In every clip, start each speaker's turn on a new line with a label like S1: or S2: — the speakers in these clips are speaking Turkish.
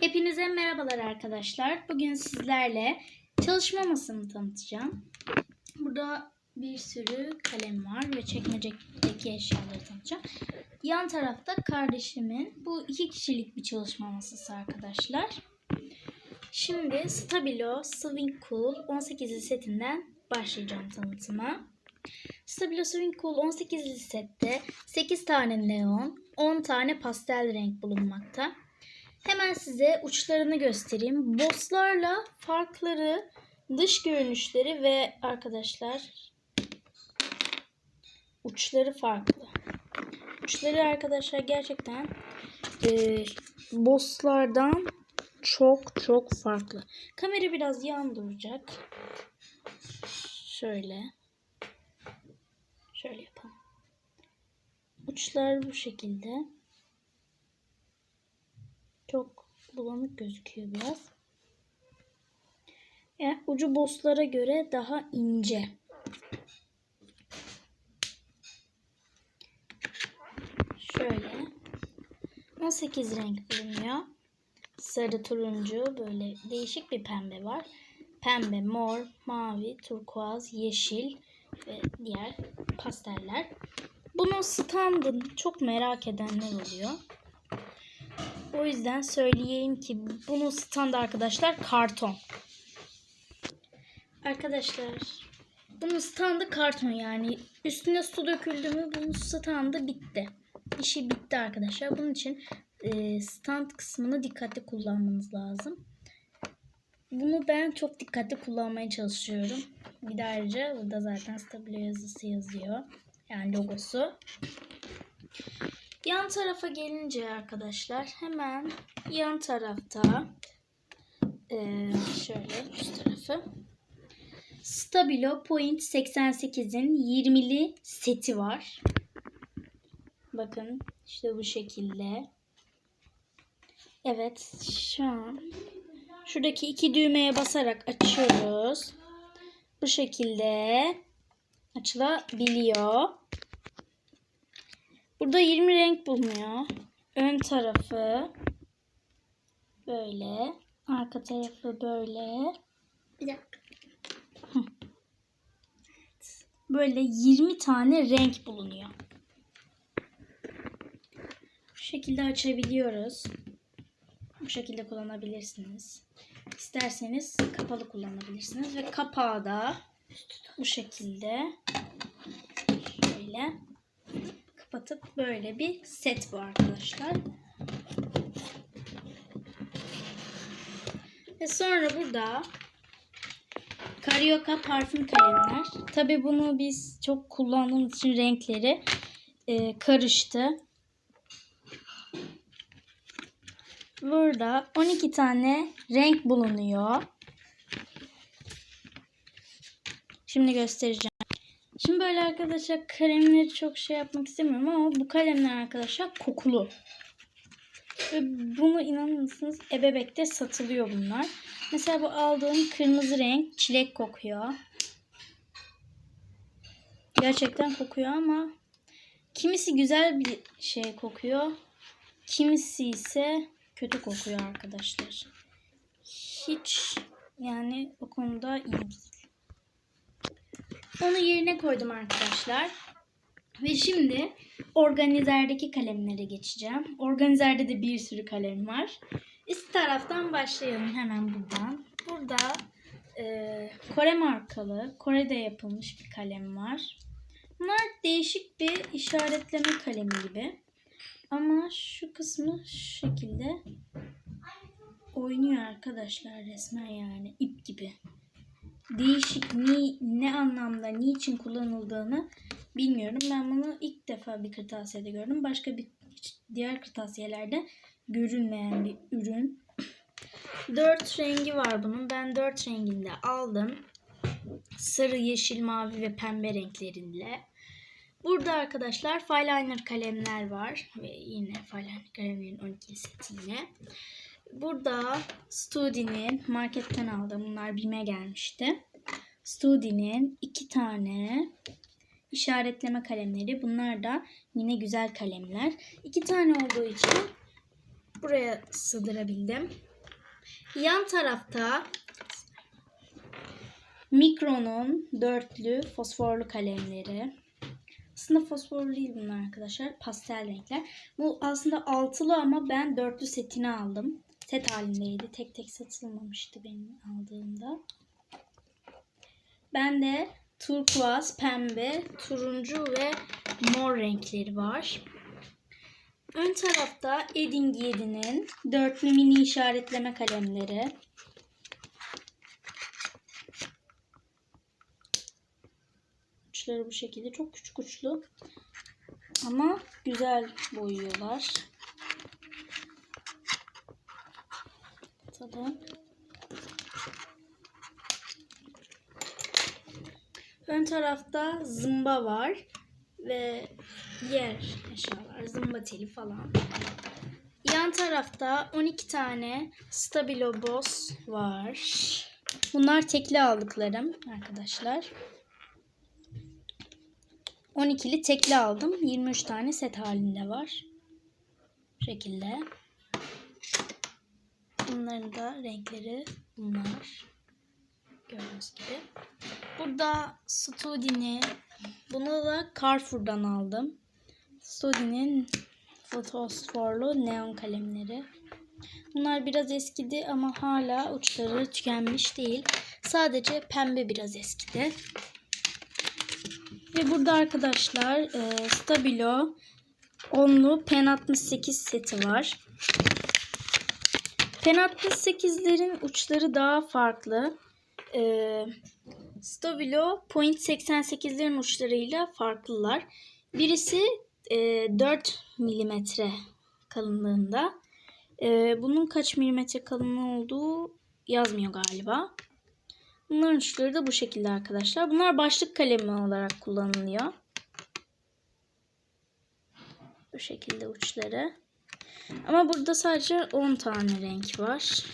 S1: Hepinize merhabalar arkadaşlar. Bugün sizlerle çalışma masamı tanıtacağım. Burada bir sürü kalem var ve çekmecedeki eşyaları tanıtacağım. Yan tarafta kardeşimin bu iki kişilik bir çalışma masası arkadaşlar. Şimdi Stabilo Swing Cool 18'li setinden başlayacağım tanıtıma. Stabilo Swing Cool 18'li sette 8 tane neon, 10 tane pastel renk bulunmakta. Hemen size uçlarını göstereyim. Bosslarla farkları, dış görünüşleri ve arkadaşlar uçları farklı. Uçları arkadaşlar gerçekten e, bosslardan çok çok farklı. Kamera biraz yan duracak. Şöyle. Şöyle yapalım. Uçlar bu şekilde. Çok bulanık gözüküyor biraz. Yani ucu bosslara göre daha ince. Şöyle. 18 renk bulunuyor. Sarı, turuncu böyle değişik bir pembe var. Pembe, mor, mavi, turkuaz, yeşil ve diğer pasteller. Bunun standını çok merak edenler oluyor. O yüzden söyleyeyim ki bunun standı arkadaşlar karton. Arkadaşlar bunun standı karton yani üstüne su döküldü mü bunun standı bitti. İşi bitti arkadaşlar. Bunun için e, stand kısmını dikkatli kullanmanız lazım. Bunu ben çok dikkatli kullanmaya çalışıyorum. Bir de ayrıca burada zaten stabilo yazısı yazıyor. Yani logosu. Yan tarafa gelince arkadaşlar hemen yan tarafta eee, şöyle üst tarafı Stabilo Point 88'in 20'li seti var. Bakın işte bu şekilde. Evet şu an şuradaki iki düğmeye basarak açıyoruz. Bu şekilde açılabiliyor. Burada 20 renk bulunuyor. Ön tarafı böyle. Arka tarafı böyle.
S2: Bir dakika.
S1: Böyle 20 tane renk bulunuyor. Bu şekilde açabiliyoruz. Bu şekilde kullanabilirsiniz. İsterseniz kapalı kullanabilirsiniz. Ve kapağı da bu şekilde şöyle kapatıp böyle bir set bu arkadaşlar. Ve sonra burada Carioca parfüm kalemler. Tabi bunu biz çok kullandığımız için renkleri e, karıştı. Burada 12 tane renk bulunuyor. Şimdi göstereceğim. Şimdi böyle arkadaşlar kalemleri çok şey yapmak istemiyorum ama bu kalemler arkadaşlar kokulu. Ve bunu inanır mısınız ebebekte satılıyor bunlar. Mesela bu aldığım kırmızı renk çilek kokuyor. Gerçekten kokuyor ama kimisi güzel bir şey kokuyor. Kimisi ise kötü kokuyor arkadaşlar. Hiç yani o konuda iyi değil. Onu yerine koydum arkadaşlar. Ve şimdi organizerdeki kalemlere geçeceğim. Organizerde de bir sürü kalem var. Üst taraftan başlayalım hemen buradan. Burada e, Kore markalı, Kore'de yapılmış bir kalem var. Bunlar değişik bir işaretleme kalemi gibi. Ama şu kısmı şu şekilde oynuyor arkadaşlar resmen yani ip gibi. Değişik ni, ne anlamda, niçin kullanıldığını bilmiyorum. Ben bunu ilk defa bir kırtasiyede gördüm. Başka bir diğer kırtasiyelerde görünmeyen bir ürün. Dört rengi var bunun. Ben dört renginde aldım. Sarı, yeşil, mavi ve pembe renklerinde. Burada arkadaşlar Fineliner kalemler var. Ve yine Fineliner kalemlerin 12 seti yine. Burada Studi'nin marketten aldım. Bunlar BİM'e gelmişti. Studi'nin iki tane işaretleme kalemleri. Bunlar da yine güzel kalemler. İki tane olduğu için buraya sığdırabildim. Yan tarafta Mikron'un dörtlü fosforlu kalemleri. Aslında fosforlu değil bunlar arkadaşlar. Pastel renkler. Bu aslında altılı ama ben dörtlü setini aldım. Set halindeydi. Tek tek satılmamıştı benim aldığımda. Ben de turkuaz, pembe, turuncu ve mor renkleri var. Ön tarafta Edding 7'nin dörtlü mini işaretleme kalemleri. Uçları bu şekilde çok küçük uçlu. Ama güzel boyuyorlar. Tabii. Ön tarafta zımba var ve diğer eşyalar, zımba teli falan. Yan tarafta 12 tane Stabilo Boss var. Bunlar tekli aldıklarım arkadaşlar. 12'li tekli aldım. 23 tane set halinde var. Bu şekilde. Bunların da renkleri bunlar. Gördüğünüz gibi. Burada Studi'ni bunu da Carrefour'dan aldım. Studi'nin fosforlu neon kalemleri. Bunlar biraz eskidi ama hala uçları tükenmiş değil. Sadece pembe biraz eskidi. Ve burada arkadaşlar e, Stabilo onlu Pen 68 seti var. Pen 68'lerin uçları daha farklı. E, Stabilo Point 88'lerin uçlarıyla farklılar. Birisi e, 4 milimetre kalınlığında. E, bunun kaç milimetre kalınlığı olduğu yazmıyor galiba. Bunların uçları da bu şekilde arkadaşlar. Bunlar başlık kalemi olarak kullanılıyor. Bu şekilde uçları. Ama burada sadece 10 tane renk var.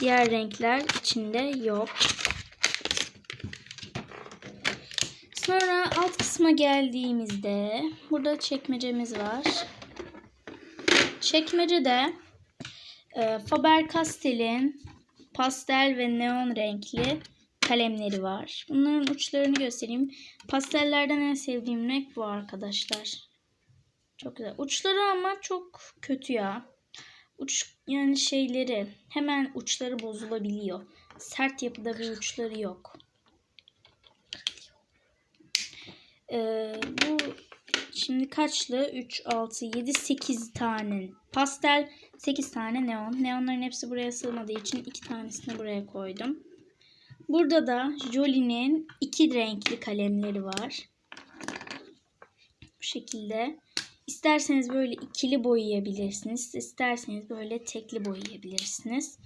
S1: Diğer renkler içinde yok. Sonra alt kısma geldiğimizde burada çekmecemiz var. Çekmecede e, Faber-Castell'in pastel ve neon renkli kalemleri var. Bunların uçlarını göstereyim. Pastellerden en sevdiğim renk bu arkadaşlar. Çok güzel. Uçları ama çok kötü ya. Uç yani şeyleri hemen uçları bozulabiliyor. Sert yapıda bir uçları yok. Ee, bu şimdi kaçlı? 3, 6, 7, 8 tane pastel, 8 tane neon. Neonların hepsi buraya sığmadığı için iki tanesini buraya koydum. Burada da Jolie'nin iki renkli kalemleri var. Bu şekilde. İsterseniz böyle ikili boyayabilirsiniz. İsterseniz böyle tekli boyayabilirsiniz.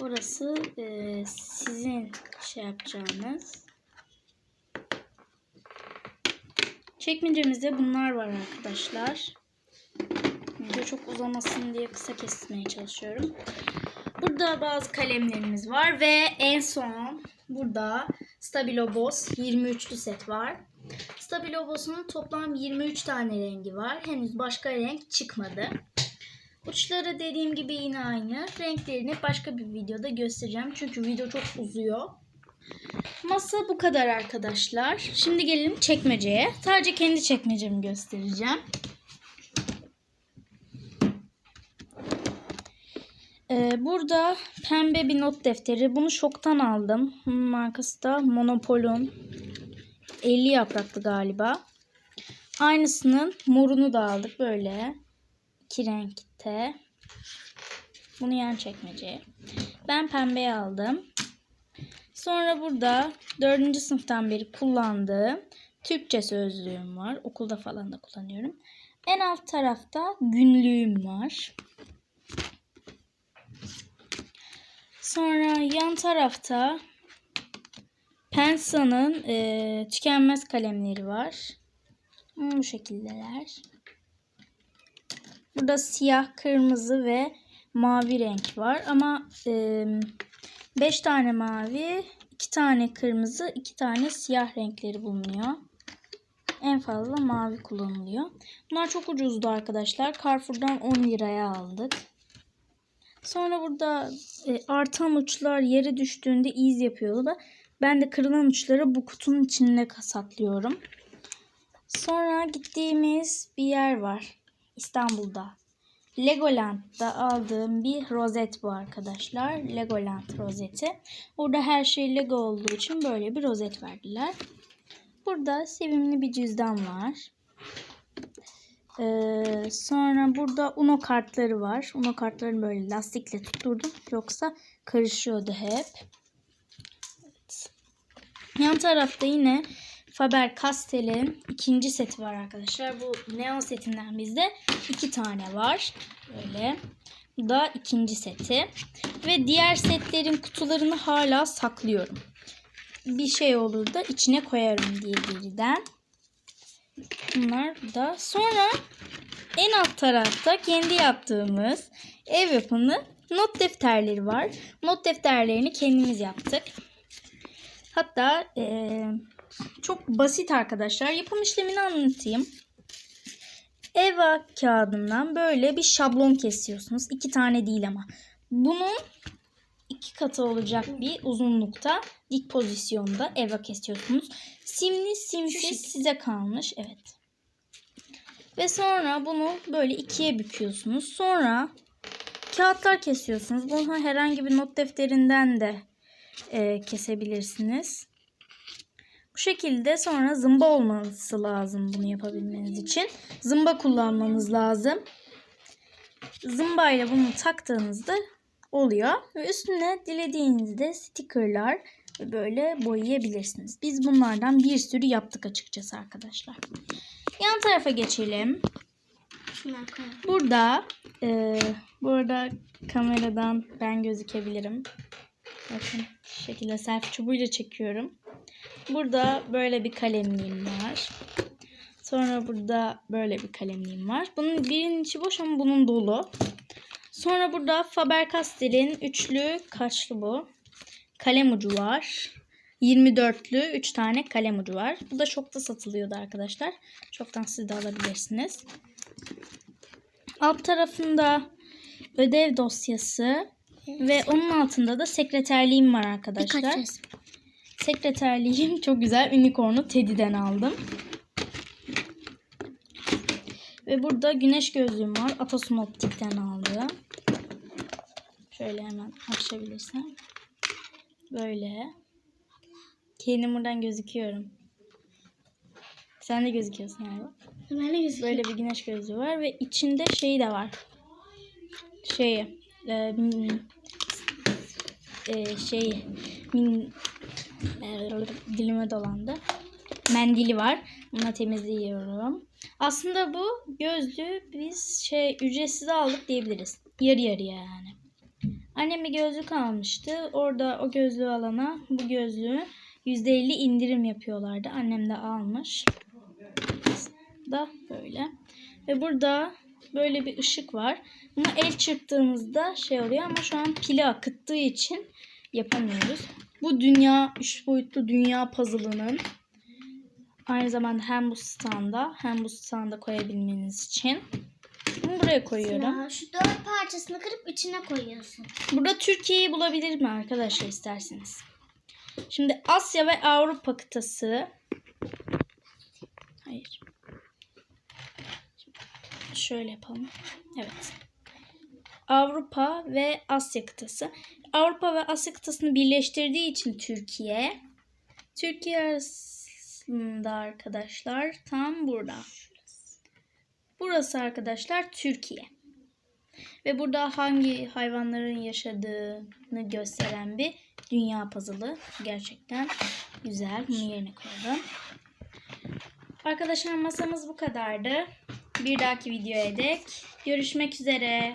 S1: Orası e, sizin şey yapacağınız. Çekmecemizde bunlar var arkadaşlar. Video çok uzamasın diye kısa kesmeye çalışıyorum. Burada bazı kalemlerimiz var ve en son burada Stabilo Boss 23'lü set var. Stabilo Boss'un toplam 23 tane rengi var. Henüz başka renk çıkmadı. Uçları dediğim gibi yine aynı. Renklerini başka bir videoda göstereceğim. Çünkü video çok uzuyor. Masa bu kadar arkadaşlar. Şimdi gelelim çekmeceye. Sadece kendi çekmecemi göstereceğim. Ee, burada pembe bir not defteri. Bunu şoktan aldım. Markası da Monopol'un 50 yapraklı galiba. Aynısının morunu da aldık böyle. iki renkte. Bunu yan çekmeceye. Ben pembeyi aldım. Sonra burada 4. sınıftan beri kullandığım Türkçe sözlüğüm var. Okulda falan da kullanıyorum. En alt tarafta günlüğüm var. Sonra yan tarafta Pensa'nın e, tükenmez kalemleri var. Bu şekildeler. Burada siyah, kırmızı ve mavi renk var. Ama 5 e, tane mavi, 2 tane kırmızı, 2 tane siyah renkleri bulunuyor. En fazla mavi kullanılıyor. Bunlar çok ucuzdu arkadaşlar. Carrefour'dan 10 liraya aldık. Sonra burada e, artan uçlar yere düştüğünde iz yapıyordu da ben de kırılan uçları bu kutunun içine saklıyorum. Sonra gittiğimiz bir yer var. İstanbul'da. Legoland'da aldığım bir rozet bu arkadaşlar. Legoland rozeti. Burada her şey Lego olduğu için böyle bir rozet verdiler. Burada sevimli bir cüzdan var. Ee, sonra burada Uno kartları var. Uno kartlarını böyle lastikle tutturdum. Yoksa karışıyordu hep. Yan tarafta yine Faber-Castell'in ikinci seti var arkadaşlar. Bu neon setinden bizde iki tane var. Böyle. Bu da ikinci seti. Ve diğer setlerin kutularını hala saklıyorum. Bir şey olur da içine koyarım diye geriden. Bunlar da sonra en alt tarafta kendi yaptığımız ev yapımı not defterleri var. Not defterlerini kendimiz yaptık. Hatta eee, çok basit arkadaşlar. Yapım işlemini anlatayım. Eva kağıdından böyle bir şablon kesiyorsunuz. İki tane değil ama. Bunun iki katı olacak bir uzunlukta dik pozisyonda eva kesiyorsunuz. Simli simsiz size kalmış. Evet. Ve sonra bunu böyle ikiye büküyorsunuz. Sonra kağıtlar kesiyorsunuz. Bunu herhangi bir not defterinden de e, kesebilirsiniz. Bu şekilde sonra zımba olması lazım bunu yapabilmeniz için. Zımba kullanmanız lazım. Zımba ile bunu taktığınızda oluyor. Ve üstüne dilediğinizde stickerlar böyle boyayabilirsiniz. Biz bunlardan bir sürü yaptık açıkçası arkadaşlar. Yan tarafa geçelim. Burada e, burada kameradan ben gözükebilirim. Bakın şu şekilde selfie çubuğuyla çekiyorum. Burada böyle bir kalemliğim var. Sonra burada böyle bir kalemliğim var. Bunun birinin içi boş ama bunun dolu. Sonra burada Faber-Castell'in üçlü kaçlı bu? Kalem ucu var. 24'lü 3 tane kalem ucu var. Bu da şokta satılıyordu arkadaşlar. Çoktan siz de alabilirsiniz. Alt tarafında ödev dosyası ve onun altında da sekreterliğim var arkadaşlar.
S2: Birkaç resim.
S1: Sekreterliğim çok güzel. Unicorn'u Teddy'den aldım. Ve burada güneş gözlüğüm var. Atasun Optik'ten aldım. Şöyle hemen açabilirsem. Böyle. Kendim buradan gözüküyorum. Sen de gözüküyorsun galiba.
S2: Ben de gözüküyor.
S1: Böyle bir güneş gözlüğü var ve içinde şey de var. Şeyi. E, e, şey min, e, dilime dolandı. Mendili var. Bununla temizliyorum. Aslında bu gözlüğü biz şey ücretsiz aldık diyebiliriz. Yarı yarıya yani. Annem bir gözlük almıştı. Orada o gözlüğü alana bu gözlüğü %50 indirim yapıyorlardı. Annem de almış da böyle. Ve burada böyle bir ışık var. Bunu el çırptığımızda şey oluyor ama şu an pili akıttığı için yapamıyoruz. Bu dünya, üç boyutlu dünya puzzle'ının aynı zamanda hem bu standa hem bu standa koyabilmeniz için. Bunu buraya koyuyorum.
S2: Ya, şu dört parçasını kırıp içine koyuyorsun.
S1: Burada Türkiye'yi bulabilir mi arkadaşlar isterseniz? Şimdi Asya ve Avrupa kıtası. Hayır. Şöyle yapalım. Evet. Avrupa ve Asya kıtası. Avrupa ve Asya kıtasını birleştirdiği için Türkiye. Türkiye arasında arkadaşlar tam burada. Burası arkadaşlar Türkiye. Ve burada hangi hayvanların yaşadığını gösteren bir dünya puzzle'ı. Gerçekten güzel. Bunu yerine koydum. Arkadaşlar masamız bu kadardı. Bir dahaki videoya dek görüşmek üzere.